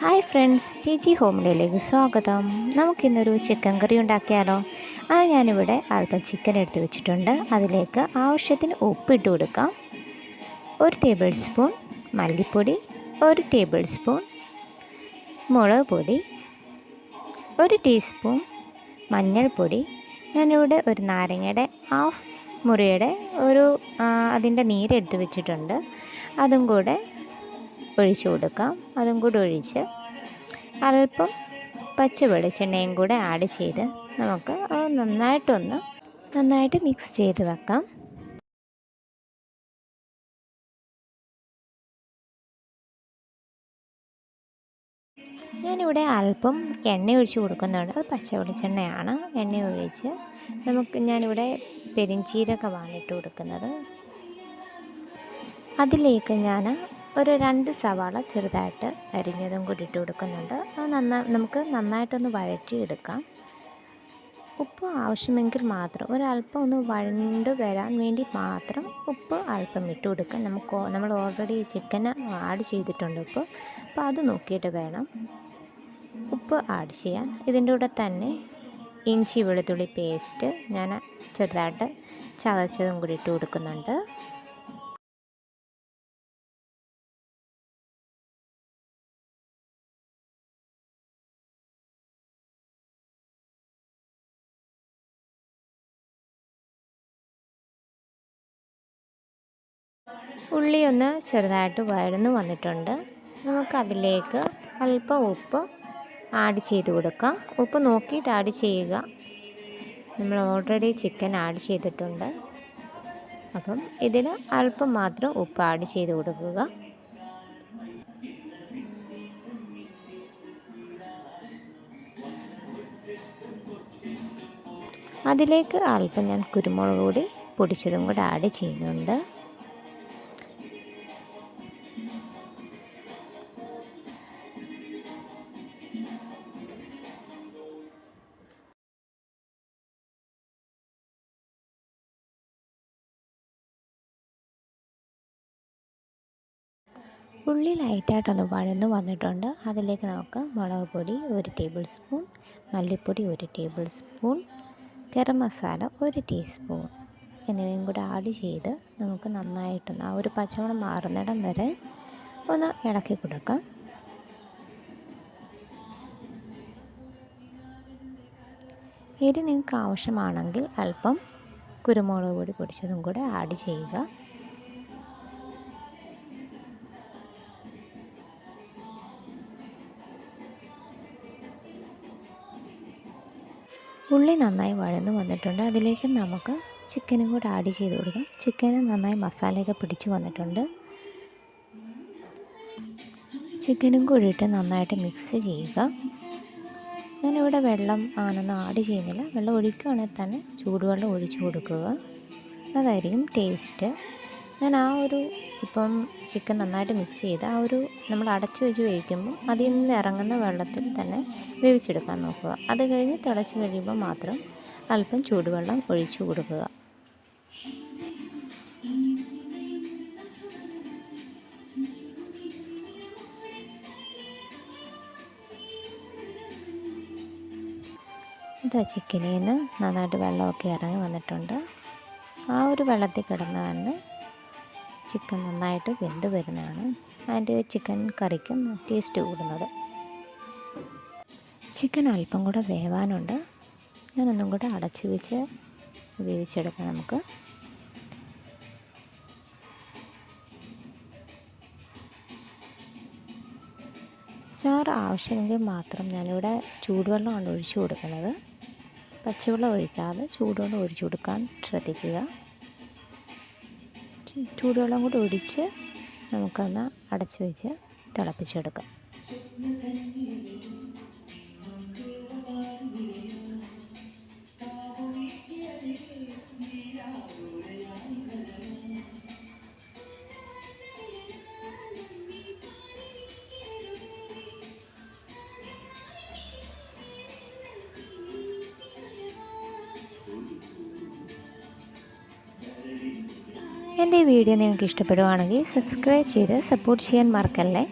Hi friends ചേച്ചി ഹോമിലേക്ക് സ്വാഗതം. നമുക്കിന്നൊരു ചിക്കൻ കറി ഉണ്ടാക്കിയാലോ? അത് ഞാനിവിടെ അല്പം ചിക്കൻ എടുത്ത് വെച്ചിട്ടുണ്ട്. അതിലേക്ക് ആവശ്യത്തിന് ഉപ്പിട്ട് കൊടുക്കാം. ഒരു ടേബിൾ സ്പൂൺ മല്ലിപ്പൊടി ഒരു ടേബിൾ സ്പൂൺ മുളക് പൊടി ഒരു ടീസ്പൂൺ മഞ്ഞൾപ്പൊടി. ഞാനിവിടെ ഒരു നാരങ്ങയുടെ ഹാഫ് മുറിയുടെ ഒരു അതിന്റെ നീരെടുത്ത് വെച്ചിട്ടുണ്ട്. അതും കൂടെ ഒഴിച്ചു കൊടുക്കാം. അതും കൂടെ ഒഴിച്ച് അല്പം പച്ച വെളിച്ചെണ്ണയും കൂടെ ആഡ് ചെയ്ത് നമുക്ക് അത് നന്നായിട്ടൊന്ന് നന്നായിട്ട് മിക്സ് ചെയ്ത് വെക്കാം. ഞാനിവിടെ അല്പം എണ്ണ ഒഴിച്ച് കൊടുക്കുന്നുണ്ട്. അത് പച്ച വെളിച്ചെണ്ണയാണ്. എണ്ണ ഒഴിച്ച് നമുക്ക് ഞാനിവിടെ പെരിഞ്ചീരകമാണ് ഇട്ട് കൊടുക്കുന്നത്. അതിലേക്ക് ഞാൻ ഒരു രണ്ട് സവാള ചെറുതായിട്ട് അരിഞ്ഞതും കൂടി ഇട്ട് കൊടുക്കുന്നുണ്ട്. അത് നന്നാ നമുക്ക് നന്നായിട്ടൊന്ന് വഴറ്റിയെടുക്കാം. ഉപ്പ് ആവശ്യമെങ്കിൽ മാത്രം ഒരല്പം ഒന്ന് വഴണ്ട് വരാൻ വേണ്ടി മാത്രം ഉപ്പ് അല്പം ഇട്ട് കൊടുക്കാം. നമുക്ക് നമ്മൾ ഓൾറെഡി ചിക്കൻ ആഡ് ചെയ്തിട്ടുണ്ട് ഉപ്പ്. അപ്പോൾ അത് നോക്കിയിട്ട് വേണം ഉപ്പ് ആഡ് ചെയ്യാൻ. ഇതിന്റെ കൂടെ തന്നെ ഇഞ്ചി വെളുത്തുള്ളി പേസ്റ്റ് ഞാൻ ചെറുതായിട്ട് ചതച്ചതും കൂടി ഇട്ട് കൊടുക്കുന്നുണ്ട്. ഉള്ളി ഒന്ന് ചെറുതായിട്ട് വഴന്നു വന്നിട്ടുണ്ട്. നമുക്കതിലേക്ക് അല്പം ഉപ്പ് ആഡ് ചെയ്ത് കൊടുക്കാം. ഉപ്പ് നോക്കിയിട്ട് ആഡ് ചെയ്യുക. നമ്മൾ ഓൾറെഡി ചിക്കൻ ആഡ് ചെയ്തിട്ടുണ്ട്. അപ്പം ഇതിൽ അല്പം മാത്രം ഉപ്പ് ആഡ് ചെയ്ത് കൊടുക്കുക. അതിലേക്ക് അല്പം ഞാൻ കുരുമുളക് കൂടി പൊടിച്ചതും കൂടെ ആഡ് ചെയ്യുന്നുണ്ട്. ഉള്ളി ലൈറ്റായിട്ടൊന്ന് വഴന്ന് വന്നിട്ടുണ്ട്. അതിലേക്ക് നമുക്ക് മുളക് പൊടി ഒരു ടേബിൾ സ്പൂൺ മല്ലിപ്പൊടി ഒരു ടേബിൾ സ്പൂൺ ഗരം മസാല ഒരു ടീസ്പൂൺ എന്നിവയും കൂടി ആഡ് ചെയ്ത് നമുക്ക് നന്നായിട്ടൊന്ന് ആ ഒരു പച്ചമണം മാറുന്നിടം വരെ ഒന്ന് ഇളക്കി കൊടുക്കാം. എരി നിങ്ങൾക്ക് ആവശ്യമാണെങ്കിൽ അല്പം കുരുമുളക് പൊടി പൊടിച്ചതും കൂടെ ആഡ് ചെയ്യുക. ഉള്ളി നന്നായി വഴന്നു വന്നിട്ടുണ്ട്. അതിലേക്ക് നമുക്ക് ചിക്കനും കൂടെ ആഡ് ചെയ്ത് കൊടുക്കാം. ചിക്കന് നന്നായി മസാലയൊക്കെ പിടിച്ച് വന്നിട്ടുണ്ട്. ചിക്കനും കൂടി ഇട്ട് നന്നായിട്ട് മിക്സ് ചെയ്യുക. ഞാനിവിടെ വെള്ളം ആണെന്ന് ആഡ് ചെയ്യുന്നില്ല. വെള്ളം ഒഴിക്കുകയാണെങ്കിൽ തന്നെ ചൂടുവെള്ളം ഒഴിച്ചു കൊടുക്കുക. അതായിരിക്കും ടേസ്റ്റ് ഞാൻ ആ ഒരു ഇപ്പം ചിക്കൻ നന്നായിട്ട് മിക്സ് ചെയ്ത് ആ ഒരു നമ്മൾ അടച്ചു വെച്ച് വേവിക്കുമ്പോൾ അതിൽ നിന്ന് ഇറങ്ങുന്ന വെള്ളത്തിൽ തന്നെ വേവിച്ചെടുക്കാൻ നോക്കുക. അത് കഴിഞ്ഞ് തിളച്ച് കഴിയുമ്പോൾ മാത്രം അല്പം ചൂടുവെള്ളം ഒഴിച്ചു കൊടുക്കുക. ഇതാ ചിക്കനിൽ നിന്ന് നന്നായിട്ട് വെള്ളമൊക്കെ ഇറങ്ങി വന്നിട്ടുണ്ട്. ആ ഒരു വെള്ളത്തിൽ കിടന്ന തന്നെ ചിക്കൻ നന്നായിട്ട് വെന്ത് വരുന്നതാണ്. അതിന്റെ ചിക്കൻ കറിക്ക് ടേസ്റ്റ് കൂടുന്നത്. ചിക്കൻ അല്പം കൂടെ വേവാനുണ്ട്. ഞാനൊന്നും കൂടെ അടച്ചു വെച്ച് വേവിച്ചെടുക്കാം നമുക്ക്. ചാറ് ആവശ്യമെങ്കിൽ മാത്രം ഞാനിവിടെ ചൂടുവെള്ളമാണ് ഒഴിച്ചു കൊടുക്കുന്നത്. പച്ചവെള്ളം ഒഴിക്കാതെ ചൂടുവെള്ളം ഒഴിച്ചു കൊടുക്കാൻ ശ്രദ്ധിക്കുക. ചൂടുവെള്ളം കൂടി ഒഴിച്ച് നമുക്കൊന്ന് അടച്ച് വെച്ച് തിളപ്പിച്ചെടുക്കാം. എന്റെ ഈ വീഡിയോ നിങ്ങൾക്ക് ഇഷ്ടപ്പെടുവാണെങ്കിൽ സബ്സ്ക്രൈബ് ചെയ്ത് സപ്പോർട്ട് ചെയ്യാൻ മറക്കല്ലേ?